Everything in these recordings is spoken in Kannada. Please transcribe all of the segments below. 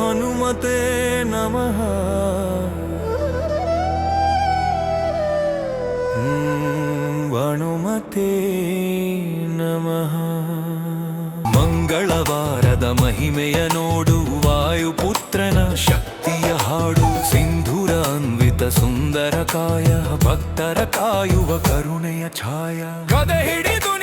ಹನುಮತೆ ನಮಃ. ಹನುಮತೆ ನಮಃ. ಮಂಗಳವಾರದ ಮಹಿಮೆಯ ನೋಡು, ವಾಯುಪುತ್ರನ ಶಕ್ತಿಯ ಹಾಡು. ಸಿಂಧೂರ ಅನ್ವಿತ ಸುಂದರ ಕಾಯ, ಭಕ್ತರ ಕಾಯುವ ಕರುಣೆಯ ಛಾಯ. ಗದೆ ಹಿಡಿದು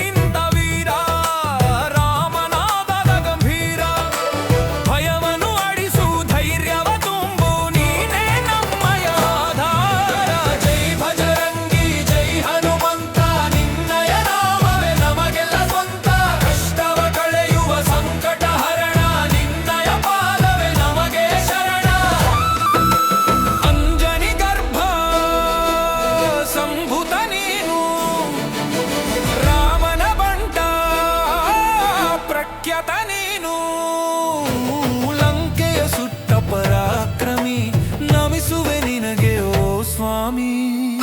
for me.